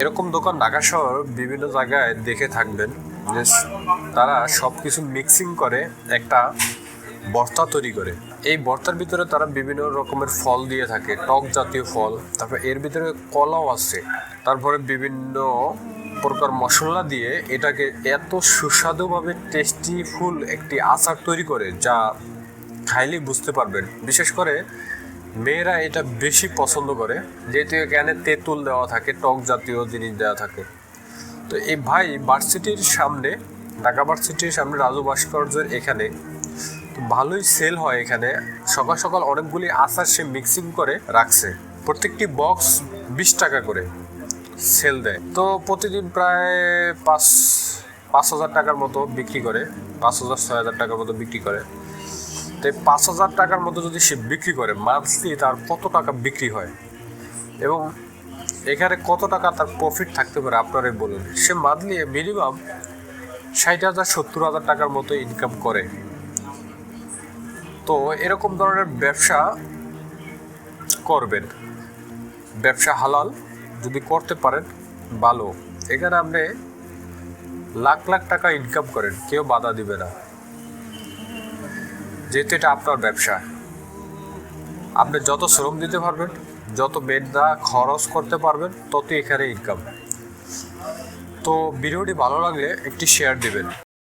এরকম দোকান ঢাকা শহর বিভিন্ন জায়গায় দেখে থাকবেন যে তারা সব কিছু মিক্সিং করে একটা বর্তা তৈরি করে। এই বর্তার ভিতরে তারা বিভিন্ন রকমের ফল দিয়ে থাকে, টক জাতীয় ফল, তারপর এর ভিতরে কলাও আছে। তারপরে বিভিন্ন প্রকার মশলা দিয়ে এটাকে এত সুস্বাদুভাবে টেস্টিফুল একটি আচার তৈরি করে, যা খাইলেই বুঝতে পারবেন। বিশেষ করে মেয়েরা এটা বেশি পছন্দ করে, যেহেতু এখানে তেঁতুল দেওয়া থাকে, টক জাতীয় জিনিস দেওয়া থাকে। তো এই ভাই ভার্সিটির সামনে, ঢাকা ভার্সিটির সামনে রাজু ভাস্কর্যের এখানে, তো ভালোই সেল হয় এখানে। সকাল সকাল অনেকগুলি আচার সে মিক্সিং করে রাখছে। প্রত্যেকটি বক্স বিশ টাকা করে সেল দেয়। তো প্রতিদিন প্রায় পাঁচ পাঁচ হাজার টাকার মতো বিক্রি করে, পাঁচ হাজার, ছয় হাজার টাকার মতো বিক্রি করে। তো এই পাঁচ হাজার টাকার মতো যদি সে বিক্রি করে মান্থলি তার কত টাকা বিক্রি হয়? এবং এখানে কত টাকা তার প্রফিট থাকতে পারে আপনারাই বলুন। সে মান্থলি মিনিমাম ষাট হাজার, সত্তর হাজার টাকার মতো ইনকাম করে। তো এরকম ধরনের ব্যবসা করবেন। ব্যবসা হালাল, যদি করতে পারেন, ভালো। এখানে আপনি লাখ লাখ টাকা ইনকাম করেন, কেউ বাধা দিবে না। যেহেতু এটা আপনার ব্যবসা, আপনি যত শ্রম দিতে পারবেন, যত বেদা খরচ করতে পারবেন তত এখানে ইনকাম তো ভিডিওটি ভালো লাগলে একটি শেয়ার দিবেন।